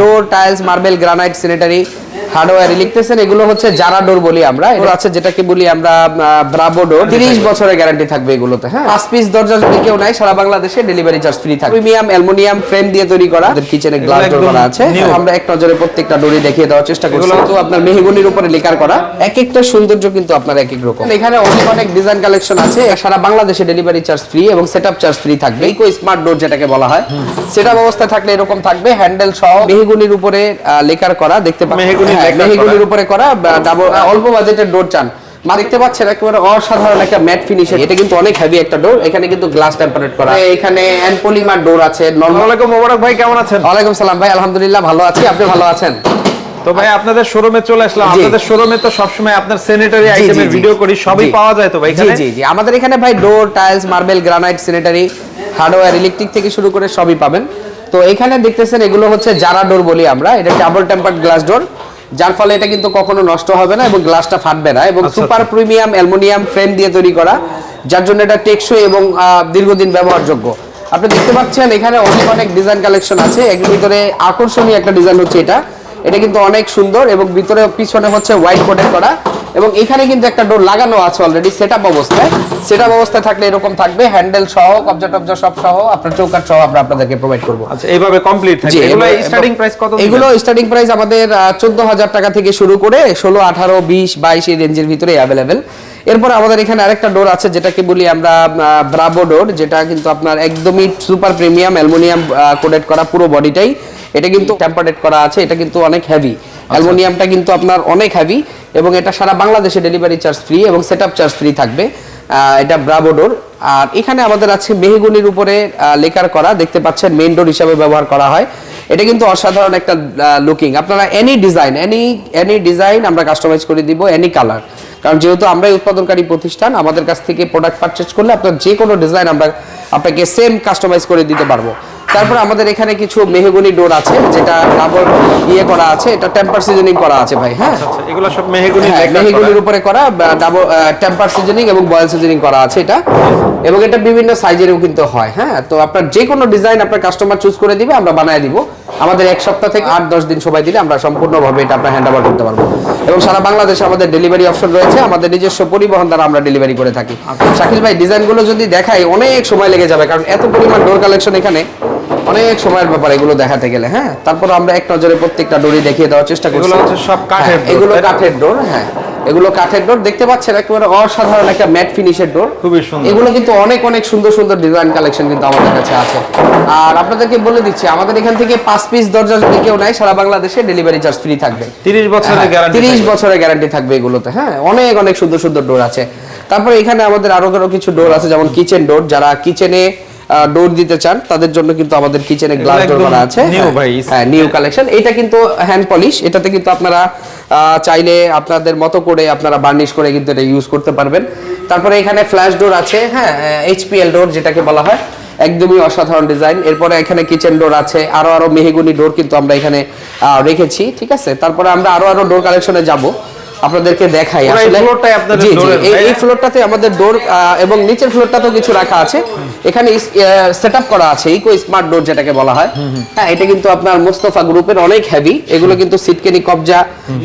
Door tiles marble granite sanitary hardware লিখতেছেন এগুলো হচ্ছে জারা ডোর বলি আমরা। এগুলো আছে যেটাকে বলি আমরা ব্রাভো ডোর তিরিশ বছরের গ্যারান্টি থাকবে এগুলোতে হ্যাঁ? পাঁচ পিস দরজা যদি কেউ নাই সারা বাংলাদেশে ডেলিভারি চার্জ ফ্রি থাকবে। প্রিমিয়াম অ্যালুমিনিয়াম ফ্রেম দিয়ে তৈরি করা। কিচেনে গ্লাস ডোর করা আছে। আমরা এক নজরে প্রত্যেকটা ডোরি দেখিয়ে দেওয়ার চেষ্টা করছি। এগুলো- তো আপনার মেহগুনির উপরে লেকার করা। এক একটা সৌন্দর্য কিন্তু আপনার এক এক রকম। এখানে অনেক অনেক ডিজাইন কালেকশন আছে। সারা বাংলাদেশে ডেলিভারি চার্জ ফ্রি এবং সেটআপ চার্জ ফ্রি থাকবে। ইকো স্মার্ট ডোর যেটাকে বলা হয়। সেটআপ অবস্থায় থাকলে এরকম থাকবে। হ্যান্ডেল সহ মেহগুনির উপরে লেকার করা। দেখতে পাচ্ছেন। হ্যাঁ, করা। উপরে করা ডাবল- অল্প বাজেটের ডোর চান। দেখতে পাচ্ছেন একেবারে অসাধারণ একটা ম্যাট ফিনিশ এটা কিন্তু অনেক হেভি একটা ডোর এখানে কিন্তু গ্লাস টেম্পারেট করা। এখানে অ্যানপলিমার ডোর আছে নরমাল আসসালামাইকুম মোবারক ভাই কেমন আছেন? ওয়ালাইকুম সালাম ভাই আলহামদুলিল্লাহ ভালো আছি। আপনি ভালো আছেন? তো ভাই আপনাদের শোরুমে চলে আসলাম। আপনাদের শোরুমে তো সবসময় আপনার স্যানিটারি আইটেমের ভিডিও করি সবই পাওয়া যায় তো ভাই এখানে? জি জি। আমাদের এখানে ভাই door tiles marble granite sanitary hardware electric থেকে শুরু করে সবই পাবেন। তো এখানে দেখতেছেন এগুলো হচ্ছে জারা ডোর বলি আমরা। এটা ডাবল টেম্পার্ড গ্লাস ডোর যার ফলে এটা কিন্তু কখনো নষ্ট হবে না এবং গ্লাসটা ফাটবে না এবং সুপার প্রিমিয়াম অ্যালুমিনিয়াম ফ্রেম দিয়ে তৈরি করা যার জন্য এটা টেকসই এবং দীর্ঘদিন ব্যবহারযোগ্য। আপনি দেখতে পাচ্ছেন এখানে অনেক অনেক ডিজাইন কালেকশন আছে। এর ভিতরে আকর্ষণীয় একটা ডিজাইন হচ্ছে এটা। এটা কিন্তু অনেক সুন্দর এবং ভিতরে পিছনে হচ্ছে হোয়াইট কোটেড করা। এবং এখানে কিন্তু একটা ডোর লাগানো আছে অলরেডি সেটআপ অবস্থায়। সেটআপ অবস্থায় থাকলে এরকম থাকবে হ্যান্ডেল সহ কবজা টবজা সব সহ আপনার চৌকাট সহ আমরা আপনাদেরকে প্রোভাইড করব। আচ্ছা এইভাবে কমপ্লিট থাকবে। এগুলো স্টার্টিং প্রাইস কত এগুলো স্টার্টিং প্রাইস আমাদের চোদ্দ হাজার টাকা থেকে শুরু করে ষোলো আঠারো বিশ বাইশ এই রেঞ্জের ভিতরে অ্যাভেলেবেল এরপর আমাদের এখানে আরেকটা ডোর আছে যেটাকে বলি আমরা ব্রাভো ডোর যেটা কিন্তু আপনার একদমই সুপার প্রিমিয়াম অ্যালুমিনিয়াম কোডেড করা পুরো বডিটাই এটা কিন্তু টেম্পারেট করা আছে এটা কিন্তু অনেক হেভি অ্যালুমিনিয়ামটা কিন্তু আপনার অনেক হেভি এবং এটা সারা বাংলাদেশে ডেলিভারি চার্জ ফ্রি এবং সেটআপ চার্জ ফ্রি থাকবে। এটা ব্রাভো ডোর আর এখানে আমাদের আছে মেহগুনির উপরে লেকার করা। দেখতে পাচ্ছেন মেইন ডোর হিসাবে ব্যবহার করা হয়। এটা কিন্তু অসাধারণ একটা লুকিং আপনারা any design any any design আমরা কাস্টমাইজ করে দিব এনি কালার কারণ যেহেতু আমরাই উৎপাদনকারী প্রতিষ্ঠান, আমাদের কাছ থেকে প্রোডাক্ট পারচেজ করলে আপনার যে কোনো ডিজাইন আমরা আপনাকে সেম কাস্টমাইজ করে দিতে পারব। তারপর আমাদের এখানে কিছু মেহগুনি ডোর আছে যেটা ডাবল ইয়ে করা আছে এটা টেম্পার সিজনিং করা আছে ভাই হ্যাঁ? আচ্ছা এগুলো সব মেহগুনি হ্যাঁ, মেহগুনির উপরে করা ডাবল টেম্পার সিজনিং এবং বয়েল সিজনিং করা আছে এটা। এবং এটা বিভিন্ন সাইজেরও কিন্তু হয় হ্যাঁ? তো আপনার যে কোনো ডিজাইন আপনার কাস্টমার চুজ করে দিবে আমরা বানায় দিব। আমাদের এক সপ্তাহ থেকে আট দশ দিন সময় দিলে আমরা সম্পূর্ণভাবে এটা আপনার হ্যান্ড ওভার করতে পারব। এবং সারা বাংলাদেশে আমাদের ডেলিভারি অপশন রয়েছে আমাদের নিজস্ব পরিবহন দ্বারা আমরা ডেলিভারি করে থাকি। শাকিল ভাই ডিজাইনগুলো যদি দেখাই অনেক সময় লেগে যাবে কারণ এত পরিমাণ ডোর কালেকশন এখানে। অনেক সময়ের ব্যাপার এগুলো দেখাতে গেলে হ্যাঁ? তারপর আমরা এক নজরে প্রত্যেকটা ডোরি দেখিয়ে দেওয়ার চেষ্টা করছি। এগুলো হচ্ছে সব কাঠের হ্যাঁ, এগুলো কাঠের ডোর হ্যাঁ। এগুলো কাঠের ডোর দেখতে পাচ্ছেন একেবারে অসাধারণ একটা ম্যাট ফিনিশের ডোর। খুবই সুন্দর। এগুলো কিন্তু অনেক অনেক সুন্দর সুন্দর ডিজাইন কালেকশন কিন্তু আমাদের কাছে আছে। আর আপনাদেরকে বলে দিচ্ছি আমাদের এখান থেকে পাঁচ পিস দরজা যদি কেউ নেয় সারা বাংলাদেশে ডেলিভারি চার্জ ফ্রি থাকবে। 30 বছরের গ্যারান্টি তিরিশ বছরের গ্যারান্টি থাকবে এগুলোতে হ্যাঁ। অনেক অনেক সুন্দর সুন্দর ডোর আছে। তারপরে এখানে আমাদের আরও আরও কিছু ডোর আছে যেমন কিচেন ডোর যারা কিচেনে ডোর দিতে চান তাদের জন্য কিন্তু আমাদের কিচেনে গ্লাস ডোর করা আছে। হ্যাঁ, ভাই। হ্যাঁ নিউ কালেকশন এটা কিন্তু হ্যান্ড পলিশ এটাতে কিন্তু আপনারা চাইলে আপনাদের মতো করে আপনারা বার্নিশ করে কিন্তু এটা ইউজ করতে পারবেন। তারপরে এখানে ফ্ল্যাশ ডোর আছে হ্যাঁ এইচপিএল ডোর যেটাকে বলা হয়। একদমই অসাধারণ ডিজাইন এরপরে এখানে কিচেন ডোর আছে আরও আরও মেহেগুনি ডোর কিন্তু আমরা এখানে রেখেছি ঠিক আছে? তারপরে আমরা আরও আরও ডোর কালেকশনে যাব। আপনাদেরকে দেখাই আসলে। এই ফ্লোরটাতে আমাদের ডোর এবং নিচের ফ্লোরটাতেও কিছু রাখা আছে। এখানে সেটআপ করা আছে ইকো স্মার্ট ডোর যেটাকে বলা হয়। হ্যাঁ এটা কিন্তু আপনার মোস্তফা গ্রুপের অনেক হেভি এগুলো কিন্তু সিটকেনি কবজা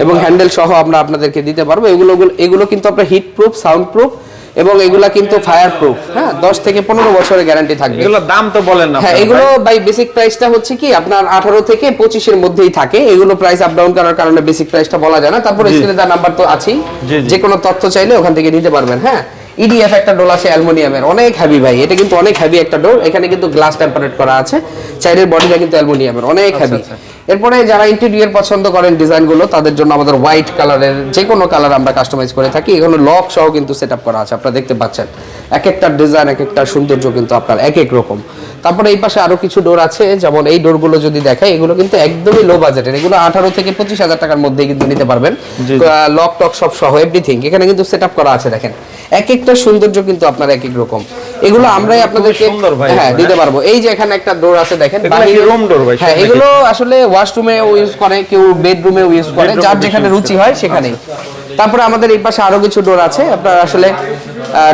এবং হ্যান্ডেল সহ আমরা আপনাদেরকে দিতে পারব। এগুলো এগুলো কিন্তু আপনার হিট প্রুফ সাউন্ড প্রুফ এবং এগুলা কিন্তু ফায়ার প্রুফ হ্যাঁ দশ থেকে পনেরো বছরের গ্যারান্টি থাকবে এগুলো দাম তো বলেন না হ্যাঁ এগুলো। বাই বেসিক প্রাইসটা হচ্ছে কি আপনার আঠারো থেকে পঁচিশের মধ্যেই থাকে এগুলো প্রাইস আপ ডাউন করার কারণে বেসিক প্রাইসটা বলা যায় না তারপরে। স্ক্রিনে দেওয়ার নাম্বার তো আছেই। যে কোনো তথ্য চাইলে ওখান থেকে নিতে পারবেন হ্যাঁ ইডিএফ একটা ডোল আছে অ্যালুমিনিয়ামের। অনেক হেভি ভাই এটা কিন্তু অনেক হেভি একটা ডোর এখানে কিন্তু গ্লাস টেম্পারেট করা আছে। চাইলের বডিটা কিন্তু অ্যালুমিনিয়ামের অনেক হেভি আচ্ছা। এরপরে যারা ইন্টেরিয়র পছন্দ করেন ডিজাইনগুলো তাদের জন্য আমাদের হোয়াইট কালারের যে কোনো কালার আমরা কাস্টমাইজ করে থাকি। এখানে লক সহ কিন্তু সেটআপ করা আছে আপনারা দেখতে পাচ্ছেন। এক একটা ডিজাইন এক একটা সৌন্দর্য কিন্তু আপনার এক এক রকম। তারপরে এই পাশে আরও কিছু ডোর আছে যেমন এই ডোরগুলো যদি দেখাই এগুলো কিন্তু একদমই লো বাজেটের এগুলো আঠারো থেকে পঁচিশ হাজার টাকার মধ্যে কিন্তু নিতে পারবেন। লক টক সব সহ এভরিথিং এখানে কিন্তু সেটআপ করা আছে দেখেন। এক একটা সৌন্দর্য কিন্তু আপনার এক এক রকম। এগুলো আমরাই আপনাদেরকে হ্যাঁ দিতে পারব। এই যে এখানে একটা ডোর আছে দেখেন এগুলো ভাই? হ্যাঁ এগুলো আসলে ওয়াশরুমে ইউজ করে কেউ বেডরুমে ইউজ করে যার যেখানে রুচি হয় সেখানেই। তারপরে আমাদের এই পাশে আরও কিছু ডোর আছে। আপনার আসলে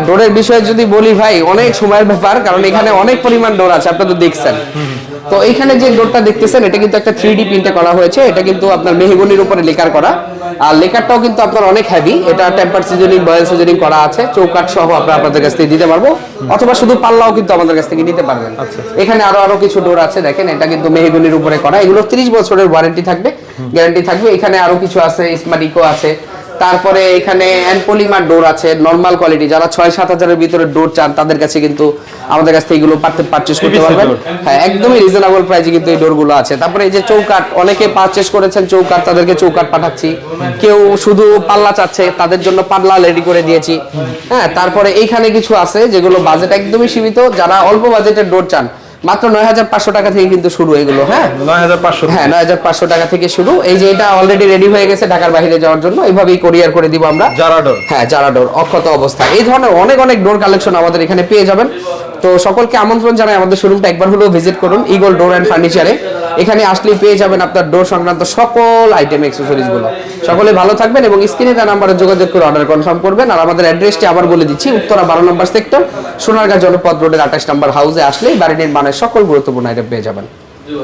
ডোরের বিষয়ে যদি বলি ভাই অনেক সময়ের ব্যাপার কারণ এখানে অনেক পরিমাণ ডোর আছে আপনারা তো দেখছেন। তো এখানে যে ডোরটা দেখতেছেন এটা কিন্তু একটা থ্রি ডি প্রিন্টে করা হয়েছে। এটা কিন্তু আপনার মেহগনির উপরে লেকার করা। আর লেকারটাও কিন্তু আপনার অনেক হেভি এটা টেম্পার সিজনিং বয়েল সিজনিং করা আছে। চৌকাট সহ আমরা আপনাদের কাছ থেকে দিতে পারব। অথবা শুধু পাল্লাও কিন্তু আমাদের কাছ থেকে নিতে পারবেন। এখানে আরও আরও কিছু ডোর আছে দেখেন। এটা কিন্তু মেহগনির উপরে করা। এগুলো 30 বছরের ওয়ারেন্টি থাকবে গ্যারান্টি থাকবে। এখানে আরও কিছু আছে স্মারিকো আছে। তারপরে এখানে অ্যানপোলিমার ডোর আছে নর্মাল কোয়ালিটি যারা ছয় সাত হাজারের ভিতরে ডোর চান তাদের কাছে কিন্তু আমাদের কাছ থেকে এগুলো পারচেস করতে পারবেন। হ্যাঁ একদমই রিজনেবল প্রাইসে কিন্তু এই ডোরগুলো আছে। তারপরে এই যে চৌকাট অনেকে পারচেস করেছেন চৌকাট তাদেরকে চৌকাট পাঠাচ্ছি। কেউ শুধু পাল্লা চাচ্ছে তাদের জন্য পাল্লা রেডি করে দিয়েছি। হ্যাঁ তারপরে এইখানে কিছু আছে যেগুলো বাজেট একদমই সীমিত। যারা অল্প বাজেটের ডোর চান মাত্র নয় হাজার পাঁচশো টাকা থেকে কিন্তু শুরু এগুলো হ্যাঁ? নয় হাজার পাঁচশো হ্যাঁ নয় হাজার পাঁচশো টাকা থেকে শুরু। এই যে এটা অলরেডি রেডি হয়ে গেছে ঢাকার বাইরে যাওয়ার জন্য এইভাবেই কোরিয়ার করে দিব আমরা। যারা ডোর হ্যাঁ জারাডোর অক্ষত অবস্থা এই ধরনের অনেক অনেক ডোর কালেকশন আমাদের এখানে পেয়ে যাবেন। তো সকলকে আমন্ত্রণ জানাই আমাদের শোরুমটা একবার হলেও ভিজিট করুন ইগল ডোর অ্যান্ড ফার্নিচারে এখানে আসলেই পেয়ে যাবেন আপনার ডোর সংক্রান্ত সকল আইটেম অ্যাক্সেসরিজগুলো সকলে ভালো থাকবেন এবং স্ক্রিনে তার নাম্বারে যোগাযোগ করে অর্ডার কনফার্ম করবেন। আর আমাদের অ্যাড্রেসটি আবার বলে দিচ্ছি, উত্তরা বারো নম্বর সেক্টর সোনারগাঁ জনপদ রোডের আঠাশ নম্বর হাউসে আসলেই বাড়ি নির্মাণের সকল গুরুত্বপূর্ণ আইটেম পেয়ে যাবেন।